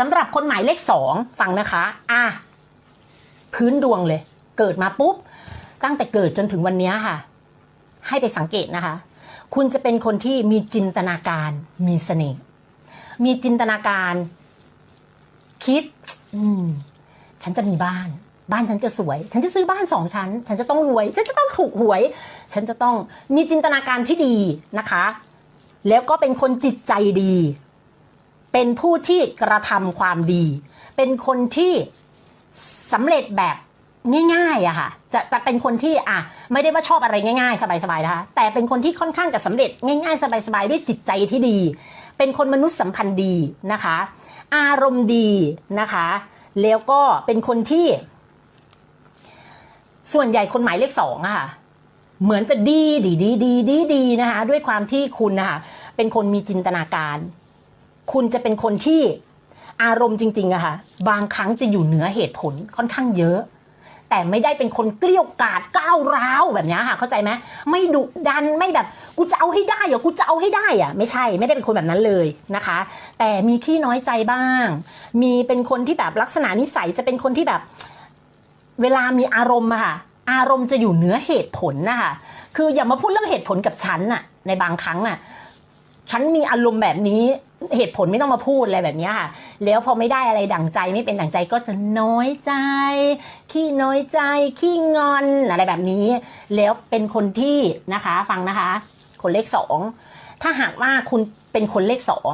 สำหรับคนหมายเลขสองฟังนะคะอะพื้นดวงเลย เกิดมาปุ๊บ ตั้งแต่เกิดจนถึงวันนี้ค่ะ ให้ไปสังเกตนะคะ คุณจะเป็นคนที่มีจินตนาการมีเสน่ห์มีจินตนาการ คิด อืม ฉันจะมีบ้าน บ้านฉันจะสวย ฉันจะซื้อบ้านสองชั้น ฉันจะต้องรวย ฉันจะต้องถูกหวย ฉันจะต้องมีจินตนาการที่ดีนะคะ แล้วก็เป็นคนจิตใจดี เป็นผู้ที่กระทำความดี เป็นคนที่สำเร็จแบบง่ายๆอะค่ะจะจะเป็นคนที่อะไม่ได้ว่าชอบอะไรง่ายๆ สบายๆนะคะแต่เป็นคนที่ค่อนข้างจะสำเร็จง่ายๆ สบายๆด้วยจิตใจที่ดี เป็นคนมนุษย์สัมพันธ์ดีนะคะ อารมณ์ดีนะคะ แล้วก็เป็นคนที่ ส่วนใหญ่คนหมายเลขสองอะค่ะเหมือนจะดีดีดีดีดีดีนะคะ ด้วยความที่คุณนะคะเป็นคนมีจินตนาการ คุณจะเป็นคนที่อารมณ์จริงๆอะค่ะ บางครั้งจะอยู่เหนือเหตุผลค่อนข้างเยอะ แต่ไม่ได้เป็นคนเกลี้ยกาดก้าวร้าวแบบนี้ค่ะ เข้าใจไหมไม่ดุดันไม่แบบกูจะเอาให้ได้เหรอกูจะเอาให้ได้อะไม่ใช่ไม่ได้เป็นคนแบบนั้นเลยนะคะ แต่มีขี้น้อยใจบ้าง มีเป็นคนที่แบบลักษณะนิสัยจะเป็นคนที่แบบ เวลามีอารมณ์อะค่ะ อารมณ์จะอยู่เหนือเหตุผลนะคะคืออย่ามาพูดเรื่องเหตุผลกับฉันอะในบางครั้งอะ ฉันมีอารมณ์แบบนี้เหตุผลไม่ต้องมาพูดอะไรแบบนี้ค่ะ แล้วพอไม่ได้อะไรดั่งใจไม่เป็นดั่งใจก็จะน้อยใจ ขี้น้อยใจ ขี้งอนอะไรแบบนี้ แล้วเป็นคนที่นะคะ ฟังนะคะ คนเลขสองถ้าหากว่าคุณเป็นคนเลขสอง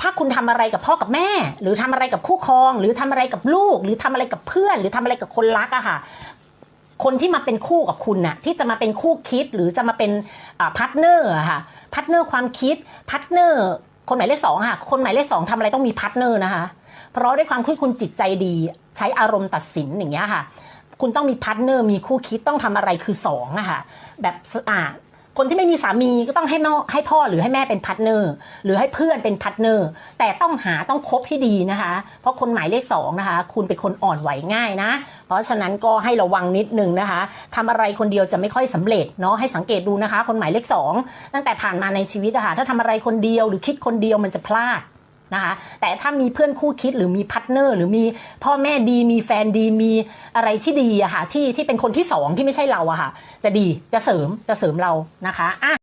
ถ้าคุณทำอะไรกับพ่อกับแม่ หรือทำอะไรกับคู่ครอง หรือทำอะไรกับลูก หรือทำอะไรกับเพื่อน หรือทำอะไรกับคนรักอะค่ะ คนที่มาเป็นคู่กับคุณน่ะ ที่จะมาเป็นคู่คิดหรือจะมาเป็นพาร์ทเนอร์อะค่ะ พาร์ทเนอร์ความคิดพาร์ทเนอร์คนหมายเลขสองค่ะ คนหมายเลขสองทำอะไรต้องมีพาร์ทเนอร์นะคะ เพราะด้วยความที่คุณจิตใจดี ใช้อารมณ์ตัดสินอย่างเงี้ยค่ะ คุณต้องมีพาร์ทเนอร์มีคู่คิดต้องทำอะไรคือสองอะค่ะ แบบอ่า คนที่ไม่มีสามีก็ต้องให้แม่ให้พ่อหรือให้แม่เป็นพาร์ทเนอร์หรือให้เพื่อนเป็นพาร์ทเนอร์แต่ต้องหาต้องคบให้ดีนะคะ เพราะคนหมายเลขสองนะคะ คุณเป็นคนอ่อนไหวง่ายนะ เพราะฉะนั้นก็ให้ระวังนิดนึงนะคะทำอะไรคนเดียวจะไม่ค่อยสำเร็จเนาะให้สังเกตดูนะคะ คนหมายเลขสองตั้งแต่ผ่านมาในชีวิตนะค่ะถ้าทำอะไรคนเดียวหรือคิดคนเดียวมันจะพลาด นะคะ แต่ถ้ามีเพื่อนคู่คิดหรือมีพาร์ทเนอร์หรือมีพ่อแม่ดีมีแฟนดีมีอะไรที่ดีอะค่ะที่ที่เป็นคนที่สองที่ไม่ใช่เราอะค่ะ จะดีจะเสริมจะเสริมเรานะคะอะ